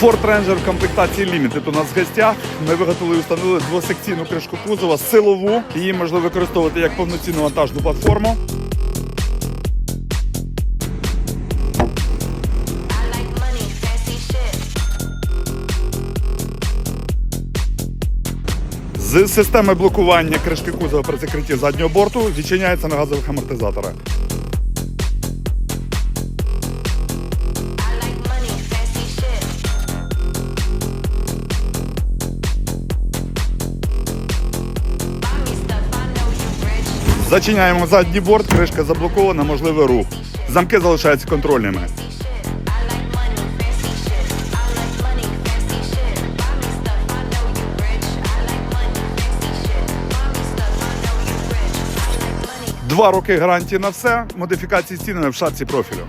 Ford Ranger в комплектації Limited у нас в гостях. Ми виготовили і встановили двосекційну кришку кузова, силову. Її можна використовувати як повноцінну вантажну платформу. З системи блокування кришки кузова при закритті заднього борту відчиняється на газових амортизаторах. Зачиняємо задній борт, кришка заблокована, можливий рух. Замки залишаються контрольними. Два роки гарантії на все. Модифікації з цінами в шапці профілю.